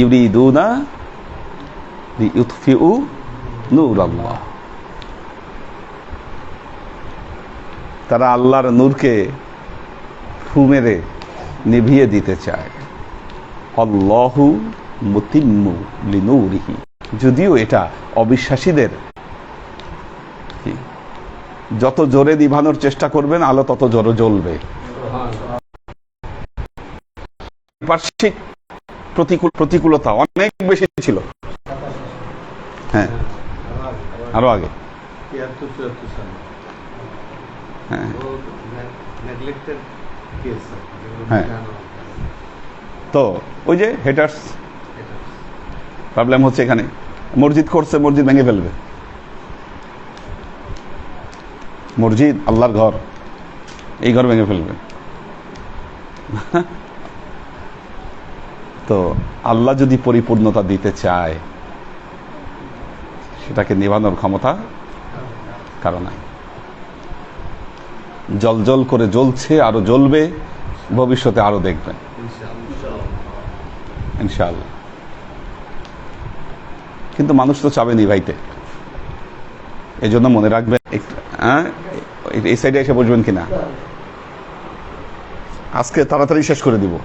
ইউরিদুনা লিইউতফিউ নূর আল্লাহ তারা আল্লাহর নূরকে ফু মেরে নিভিয়ে দিতে চায়। অল্লাহু মুতিম্মু লিনুরিহি। যদিও এটা অবিশ্বাসীদের যত জোরে নিভানোর চেষ্টা করবেন আলো তত জোরে জ্বলবে। পার্শ্বিক প্রতিকূল প্রতিকূলতা অনেক বেশি ছিল। হ্যাঁ। আরও আগে। হ্যাঁ। হ্যাঁ। তো ওই যে হেটার্স প্রবলেম হচ্ছে এখানে। মসজিদ করছে মসজিদ ভেঙে ফেলবে। মসজিদ আল্লাহর ঘর এই ঘর ভেঙে ফেলবে। তো আল্লাহ যদি পরিপূর্ণতা দিতে চায়, সেটাকে নিবানোর ক্ষমতা কারও নাই। জল জল করে জ্বলছে, আরও জ্বলবে, ভবিষ্যতে আরও দেখবেন। ইনশাআল্লাহ। কিন্তু মানুষ তো চাবে নিভাইতে। এই জন্য মনে রাখবেন হ্যাঁ এই- এই সাইডে এসে বসবেন কিনা? আজকে তাড়াতাড়ি শেষ করে দিব।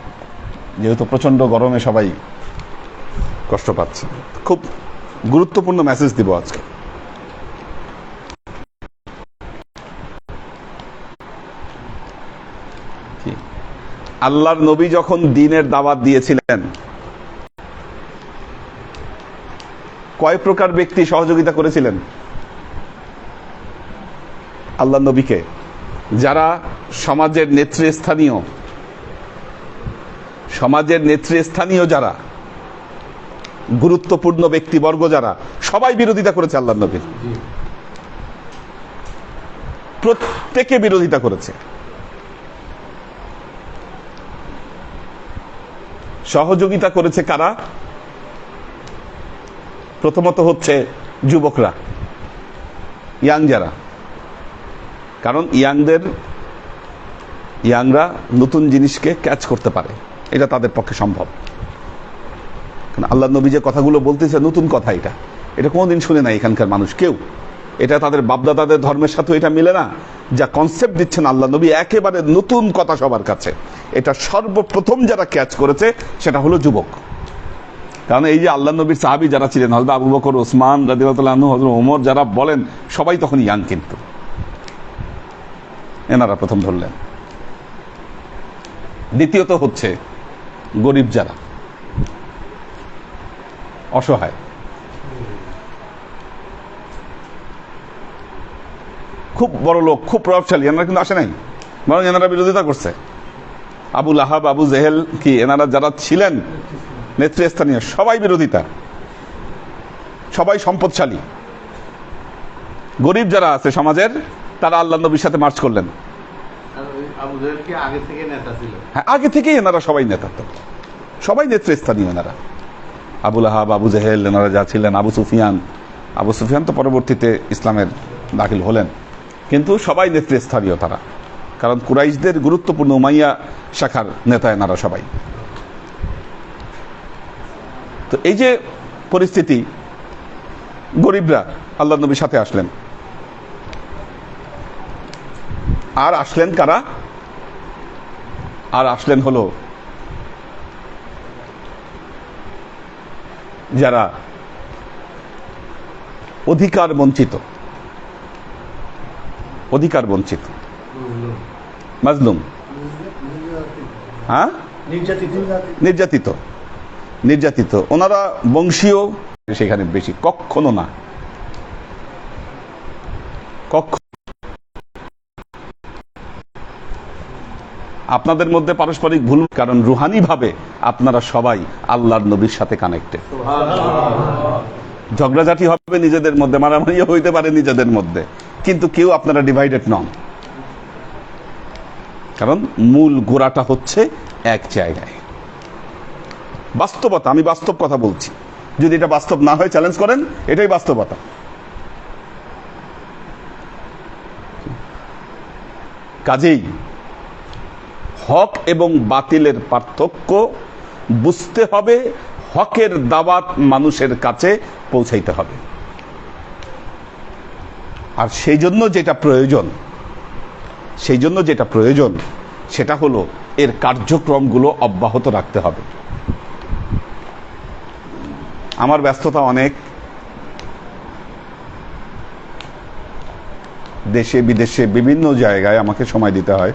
যেহেতু প্রচণ্ড গরমে সবাই কষ্ট পাচ্ছে। খুব গুরুত্বপূর্ণ মেসেজ দিব আজকে। আল্লাহর নবী যখন দিনের দাওয়াত দিয়েছিলেন, কয় প্রকার ব্যক্তি সহযোগিতা করেছিলেন? আল্লাহ নবীকে। যারা সমাজের নেতৃস্থানীয় সমাজের নেতৃস্থানীয় যারা, গুরুত্বপূর্ণ ব্যক্তিবর্গ যারা, সবাই বিরোধিতা করেছে আল্লাহ নবীর প্রত্যেকে বিরোধিতা করেছে। সহযোগিতা করেছে কারা? প্রথমত হচ্ছে যুবকরা, ইয়াং যারা। কারণ ইয়াংদের, ইয়াংরা নতুন জিনিসকে ক্যাচ করতে পারে। এটা তাদের পক্ষে সম্ভব। কারণ আল্লাহ নবী যে কথাগুলো বলতেছে, নতুন কথা এটা। এটা কোনোদিন শুনে নাই এখানকার মানুষ, কেউ। এটা তাদের বাপদাদাদের ধর্মের সাথে এটা মিলে না। যা কনসেপ্ট দিচ্ছেন আল্লাহ নবী, একেবারে নতুন কথা সবার কাছে। এটা সর্বপ্রথম যারা ক্যাচ করেছে, সেটা হলো যুবক। কারণ এই যে আল্লাহ নবীর সাহাবি যারা ছিলেন হজরত আবু বকর, ওসমান রাদিউল্লাহ হজরত ওমর যারা বলেন, সবাই তখন ইয়াং কিন্তু। এনারা প্রথম ধরলেন। দ্বিতীয়ত হচ্ছে গরিব যারা, অসহায়। খুব বড় লোক, খুব প্রভাবশালী, এনারা কিন্তু আসে নাই। বরং এনারা বিরোধিতা করছে। আবুল আহাব আবু জেহেল কি, এনারা যারা ছিলেন নেতৃস্থানীয়, সবাই বিরোধিতা। সবাই সম্পদশালী। গরিব যারা আছে সমাজের, তারা আল্লাহ নবীর সাথে মার্চ করলেন। হ্যাঁ আগে থেকেই এনারা সবাই নেতা সবাই নেতৃস্থানীয় এনারা। আবুল আহাব, আবু জেহেল, এনারা যা ছিলেন, আবু সুফিয়ান। আবু সুফিয়ান তো পরবর্তীতে ইসলামের দাখিল হলেন। কিন্তু সবাই নেতৃস্থানীয় তারা। কারণ কুরাইশদের গুরুত্বপূর্ণ উমাইয়া শাখার নেতা এনারা সবাই। তো এই যে পরিস্থিতি, গরিবরা আল্লাহ নবীর সাথে আসলেন। আর আসলেন কারা? আর আসলেন হলো যারা অধিকার বঞ্চিত অধিকার বঞ্চিত। মাজলুম। হ্যাঁ? নির্যাতিত। নির্যাতিত। ওনারা বংশীয় সেখানে বেশি কখনো না। কক্ষ আপনাদের মধ্যে পারস্পরিক ভুল, কারণ রুহানি ভাবে আপনারা সবাই আল্লাহর নবীর সাথে কানেক্টেড ঝগড়াঝাটি হবে নিজেদের মধ্যে, মারামারিও হইতে পারে নিজেদের মধ্যে, কিন্তু কেউ আপনারা ডিভাইডেড নন। কারণ মূল গোড়াটা হচ্ছে এক জায়গায়। বাস্তবতা, আমি বাস্তব কথা বলছি। যদি এটা বাস্তব না হয় চ্যালেঞ্জ করেন, এটাই বাস্তবতা। কাজেই হক এবং বাতিলের পার্থক্য বুঝতে হবে, হকের দাওয়াত মানুষের কাছে পৌঁছাইতে হবে। আর সেই জন্য যেটা প্রয়োজন, সেই জন্য যেটা প্রয়োজন, সেটা হলো এর কার্যক্রমগুলো অব্যাহত রাখতে হবে। আমার ব্যস্ততা অনেক। দেশে, বিদেশে বিভিন্ন জায়গায় আমাকে সময় দিতে হয়।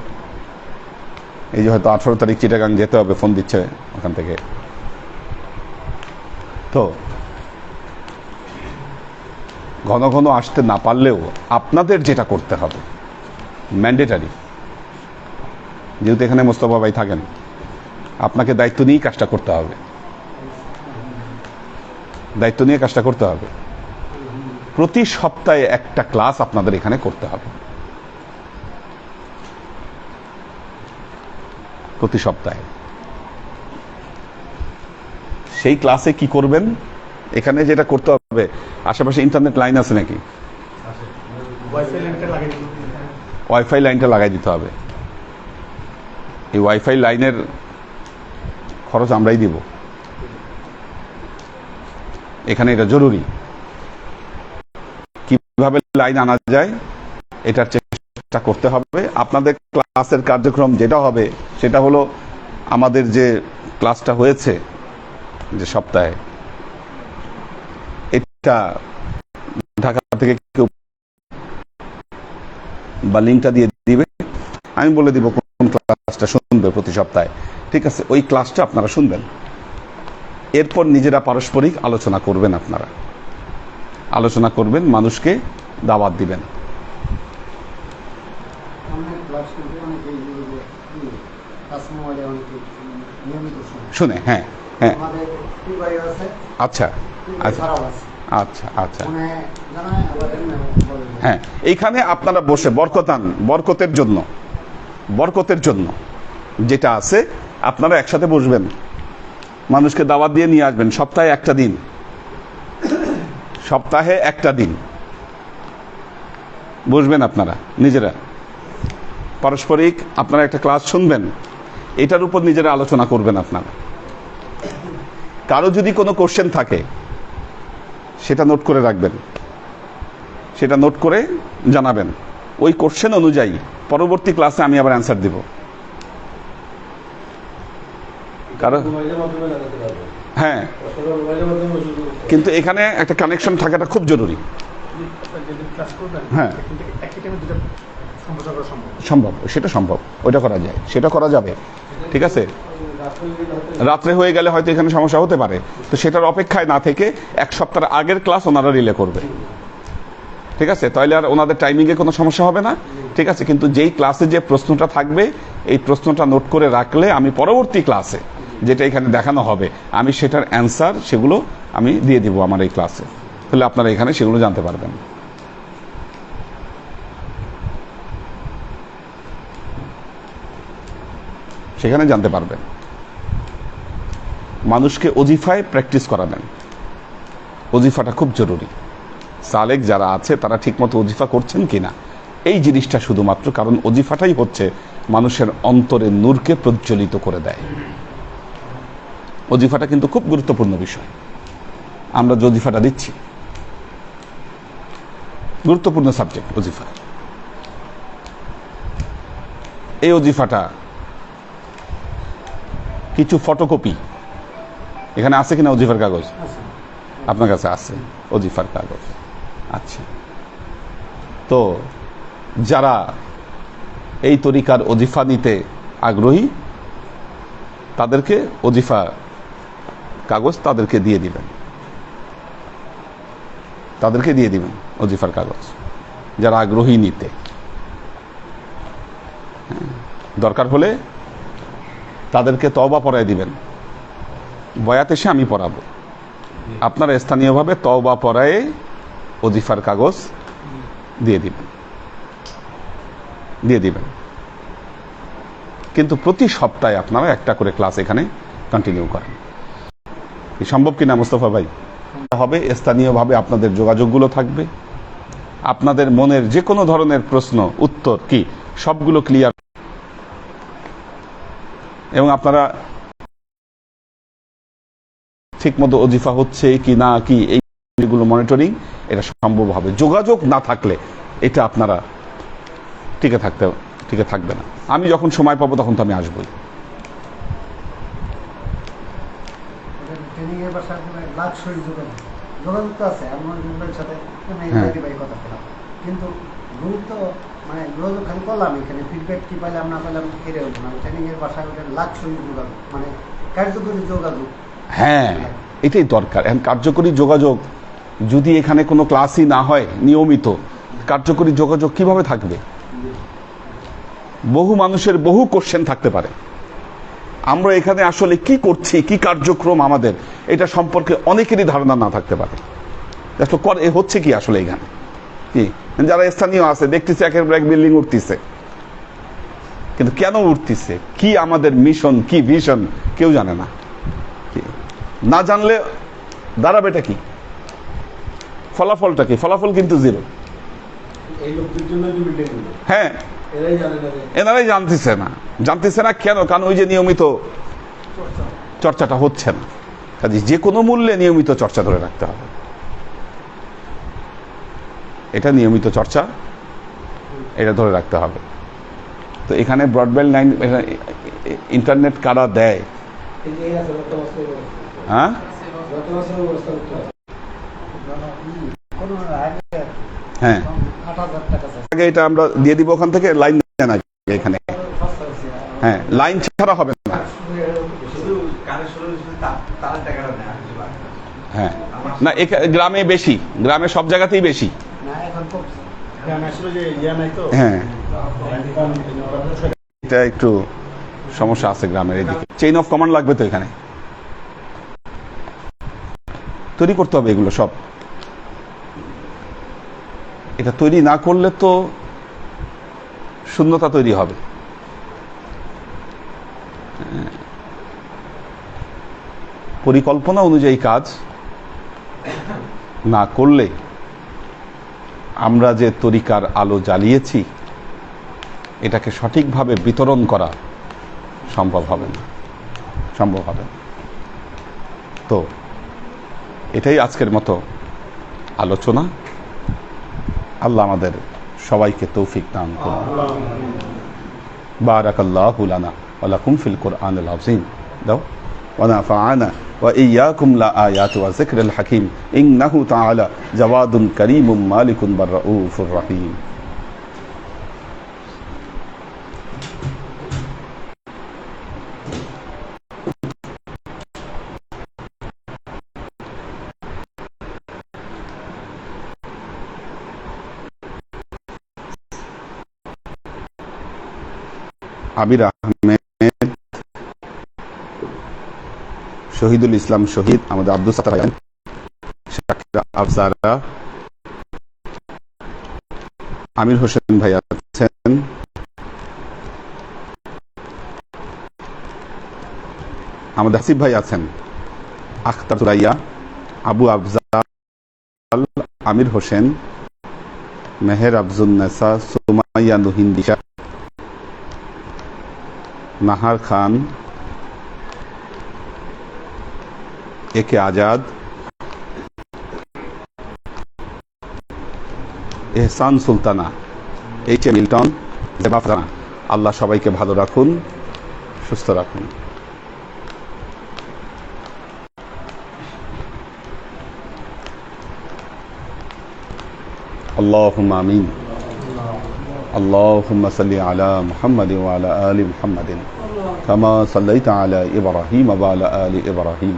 এই যে হয়তো আঠারো তারিখ চিটাগাং যেতে হবে, ফোন দিচ্ছে ওখান থেকে। তো ঘন ঘন আসতে না পারলেও আপনাদের যেটা করতে হবে ম্যান্ডেটারি যেহেতু এখানে মোস্তফা ভাই থাকেন, আপনাকে দায়িত্ব নিয়েই কাজটা করতে হবে। দায়িত্ব নিয়ে কাজটা করতে হবে। প্রতি সপ্তাহে একটা ক্লাস আপনাদের এখানে করতে হবে। প্রতি সপ্তাহে। সেই ক্লাসে কি করবেন? এখানে যেটা করতে হবে আশেপাশে ইন্টারনেট লাইন আছে নাকি? ওয়াইফাই লাইনটা লাগাই দিতে হবে। এই ওয়াইফাই লাইনের খরচ আমরাই দিব। এখানে এটা জরুরি। কীভাবে লাইন আনা যায় এটার চেষ্টা করতে হবে। আপনাদের ক্লাসের কার্যক্রম যেটা হবে, সেটা হলো আমাদের যে ক্লাসটা হয়েছে যে সপ্তাহে, এটা ঢাকা থেকে কেউ বা লিঙ্কটা দিয়ে দিবে। আমি বলে দিব কোন ক্লাসটা শুনবে প্রতি সপ্তাহে। ঠিক আছে, ওই ক্লাসটা আপনারা শুনবেন। এরপর নিজেরা পারস্পরিক আলোচনা করবেন আপনারা। আলোচনা করবেন, মানুষকে দাওয়াত দিবেন অনেক ক্লাস কিন্তু অনেকে এই যে কি কাস্টমারে অনেকে নিয়মিত শুনে হ্যাঁ হ্যাঁ। আচ্ছা আচ্ছা আচ্ছা আচ্ছা। হ্যাঁ এইখানে আপনারা বসে বরকতান, বরকতের জন্য বরকতের জন্য যেটা আছে, আপনারা একসাথে বসবেন। মানুষকে দাওয়াত দিয়ে নিয়ে আসবেন, সপ্তাহে একটা দিন। সপ্তাহে একটা দিন। বসবেন আপনারা, নিজেরা। পারস্পরিক আপনারা একটা ক্লাস শুনবেন, এটার উপর নিজেরা আলোচনা করবেন আপনারা। কারও যদি কোনো কোশ্চেন থাকে, সেটা নোট করে রাখবেন। সেটা নোট করে জানাবেন। ওই কোশ্চেন অনুযায়ী পরবর্তী ক্লাসে আমি আবার অ্যান্সার দিব। হ্যাঁ। কিন্তু এখানে একটা কানেকশন থাকাটা খুব জরুরি। হ্যাঁ। সম্ভব। সেটা সম্ভব, ওইটা করা যায়, সেটা করা যাবে, ঠিক আছে? রাত্রে হয়ে গেলে হয়তো এখানে সমস্যা হতে পারে, তো সেটার অপেক্ষায় না থেকে এক সপ্তাহ আগের ক্লাস ওনারা রিলে করবে, ঠিক আছে? তাহলে আর ওনাদের টাইমিংয়ে কোনো সমস্যা হবে না, ঠিক আছে? কিন্তু যেই ক্লাসে যে প্রশ্নটা থাকবে, এই প্রশ্নটা নোট করে রাখলে আমি পরবর্তী ক্লাসে যেটা এখানে দেখানো হবে, আমি সেটার অ্যান্সার সেগুলো আমি দিয়ে দিব আমার এই ক্লাসে তাহলে আপনারা এখানে সেগুলো জানতে পারবেন। সেখানে জানতে পারবেন। মানুষকে অজিফায় প্র্যাকটিস করাবেন। অজিফাটা খুব জরুরি। সালেক যারা আছে, তারা ঠিকমতো অজিফা করছেন কিনা, এই জিনিসটা শুধুমাত্র কারণ অজিফাটাই হচ্ছে মানুষের অন্তরে নূরকে প্রজ্বলিত করে দেয়। অজিফাটা কিন্তু খুব গুরুত্বপূর্ণ বিষয়। আমরা অজিফাটা দিচ্ছি, গুরুত্বপূর্ণ সাবজেক্ট অজিফা এই অজিফাটা কিছু ফটোকপি এখানে আছে কিনা অজিফার কাগজ? আপনার কাছে আছে অজিফার কাগজ। আচ্ছা। তো যারা এই তরিকার অজিফা নিতে আগ্রহী তাদেরকে অজিফা কাগজ তাদেরকে দিয়ে দিবেন। তাদেরকে দিয়ে দিবেন অজিফার কাগজ যারা আগ্রহী নিতে। হ্যাঁ, দরকার হলে তাদেরকে তওবা পড়ায় দিবেন। বয়াত এসে আমি পড়াবো। আপনারা স্থানীয়ভাবে তওবা পড়ায়ে অজিফার কাগজ দিয়ে দিবেন। দিয়ে দিবেন। কিন্তু প্রতি সপ্তাহে আপনারা একটা করে ক্লাস এখানে কন্টিনিউ করেন। সম্ভব কিনা মোস্তফা ভাই? হবে, স্থানীয়ভাবে আপনাদের যোগাযোগগুলো থাকবে। আপনাদের মনের যে কোনো ধরনের প্রশ্ন, উত্তর কি, সবগুলো ক্লিয়ার এবং আপনারা ঠিকমতো অজিফা হচ্ছে কি না কি এইগুলো মনিটরিং এটা সম্ভব হবে। যোগাযোগ না থাকলে এটা আপনারা টিকে থাকতে টিকে থাকবে না। আমি যখন সময় পাবো তখন তো আমি আসবই। যোগাযোগ তো আছে আমার সাথে হ্যাঁ। কিন্তু মানে যোগাযোগ খালি করলাম এখানে ফিডব্যাক কি পাইলাম, না পাইলাম এরকম না। ট্রেনিং এর বাসা ওটা লাক্সরি যোগাযোগ মানে কার্যকরী যোগাযোগ। হ্যাঁ এটাই দরকার। এখন কার্যকরী যোগাযোগ যদি এখানে কোনো ক্লাসই না হয়, নিয়মিত, কার্যকরী যোগাযোগ কীভাবে থাকবে? বহু মানুষের বহু কোশ্চেন থাকতে পারে। আমরা এখানে আসলে কি করছি, কি কার্যক্রম আমাদের, এটা সম্পর্কে অনেকেরই ধারণা না থাকতে পারে। হচ্ছে কি আসলে এখানে? কি? যারা স্থানীয় আছে দেখতেছে একের পর এক বিল্ডিং উঠতেছে। কিন্তু কেন উঠতেছে? কি আমাদের মিশন কি ভিশন কেউ জানে না। না জানলে দাঁড়াবেটা কি? ফলাফলটা কি? ফলাফল কিন্তু জিরো হ্যাঁ। এনারাই জানতেছে না। জানতেছে না কেন? কারণ ওই যে নিয়মিত চর্চাটা হচ্ছে না। কাজে যে কোনো মূল্যে নিয়মিত চর্চা ধরে রাখতে হবে। এটা নিয়মিত চর্চা, এটা ধরে রাখতে হবে। তো এখানে ব্রডব্যান্ড লাইন ইন্টারনেট কারা দেয়? হ্যাঁ? হ্যাঁ। আগে এটা আমরা দিয়ে দিব ওখান থেকে, লাইন দেন এখানে। হ্যাঁ লাইন ছাড়া হবে না। হ্যাঁ। না গ্রামে বেশি, গ্রামে সব জায়গাতেই বেশি। হ্যাঁ। এটা একটু সমস্যা আছে গ্রামের এদিকে। চেইন অফ কমান্ড লাগবে তো এখানে। তৈরি করতে হবে এগুলো সব। এটা তৈরি না করলে তো শূন্যতা তৈরি হবে। পরিকল্পনা অনুযায়ী কাজ না করলে আমরা যে তরিকার আলো জ্বালিয়েছি, এটাকে সঠিকভাবে বিতরণ করা সম্ভব হবে না। সম্ভব হবে তো, এটাই আজকের মতো আলোচনা। আল্লাহ আমাদের সবাইকে তৌফিক দান করুন। বারাকাল্লাহুলানা আল্লাহ কুমফিল কোরআন আল হাফিন দাও। ওয়ানা ফানা وإياكم لآيات وذكر الحكيم. إنه تعالى جواد كريم مالك بالرؤوف الرحيم عبير أحمد শহীদুল ইসলাম শহীদ আমাদের আব্দুল শাকিরা আফজারা। আমির হোসেন ভাই আছেন। আমাদের হাসিফ ভাই আছেন। আখতার তুরাইয়া, আবু আফজাল, আমির হোসেন, মেহের আফজুল নেসা, সুমাইয়া নুহিন দিশা, Nahar Khan A K Azad Ehsan Sultana H A Milton Zeba Farzana Allah সবাইকে ভালো রাখুন সুস্থ রাখুন اللهم آمين اللهم صل على محمد وعلى آل محمد كما صليت على إبراهيم وعلى آل إبراهيم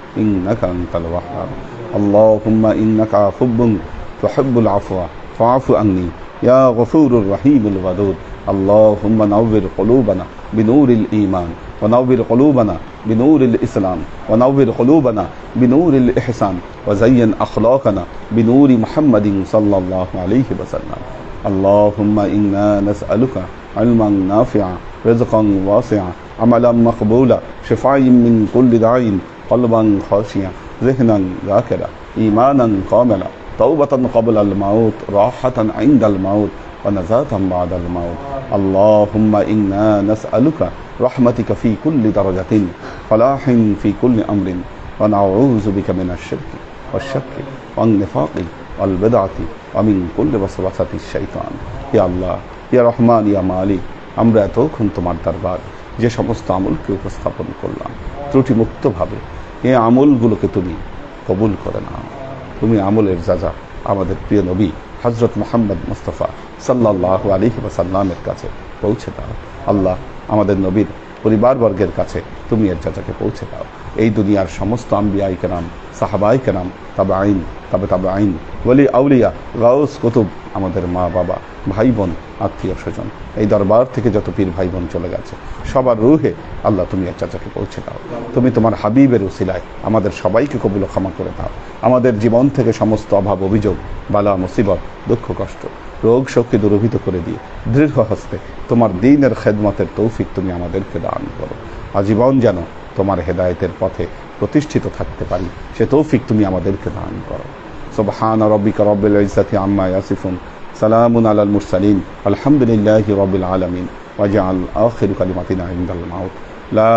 إنك أنت الوهاب. اللهم إنك عفو تحب العفو فاعف عني يا غفور الرحيم الودود. اللهم نور قلوبنا بنور الإيمان ونور قلوبنا بنور الإسلام ونور قلوبنا بنور الإحسان وزين أخلاقنا بنور محمد صلى الله عليه وسلم. اللهم إنا نسألك علما نافعا رزقا واسعا عملا مقبولا شفاء من كل داع قلبا خاشعا ذهنا ذاكرا إيمانا كاملا توبة قبل الموت راحة عند الموت ونزاة بعد الموت اللهم إنا نسألك رحمتك في كل درجة فلاح في كل أمر ونعوذ بك من الشرك والشك والنفاق والبدعة ومن كل وسوسة الشيطان يا الله يا رحمن يا মালিক আমরা এতক্ষণ তোমার দরবার যে সমস্ত আমলকে উপস্থাপন করলাম ত্রুটি মুক্তভাবে এই আমলগুলোকে তুমি কবুল করে নাও। তুমি আমলের যাজা। আমাদের প্রিয় নবী হজরত মোহাম্মদ মুস্তফা সাল্লাহ আলী সাল্লামের কাছে পৌঁছে দাও। আল্লাহ আমাদের নবীর পরিবারবর্গের কাছে তুমি এর যাজাকে পৌঁছে দাও। এই দুনিয়ার সমস্ত আম্বিয়াই কেরাম সাহাবাই কেরাম তবে আইন তবে তবে আইন বলি আউলিয়া, গাউস কুতুব, আমাদের মা বাবা, ভাই বোন, আত্মীয় স্বজন, এই দরবার থেকে যত পীর ভাই বোন চলে গেছে, সবার রুহে আল্লাহ তুমি এক চাচাকে পৌঁছে দাও। তুমি তোমার হাবিবের উসিলায় আমাদের সবাইকে কবুল ক্ষমা করে দাও। আমাদের জীবন থেকে সমস্ত অভাব, অভিযোগ, বালা, মুসিবত, দুঃখ, কষ্ট, রোগ শক্তি দুরভিত করে দিয়ে দৃঢ় হস্তে তোমার দিনের খেদমতের তৌফিক তুমি আমাদেরকে দান করো। আজীবন যেন তোমার হেদায়তের পথে প্রতিষ্ঠিত থাকতে পারি। সে তৌফিক তুমি আমাদেরকে দান করো। সোবহান রব্বিকা রব্বিল ইজাতি আম্মা ইয়াসিফুন। সালামুন আলাল মুরসালিন। আলহামদুলিল্লাহি রব্বিল আলামিন। ওয়াজআল আখির কালিমাতিনা ইনদাল মাউত। লা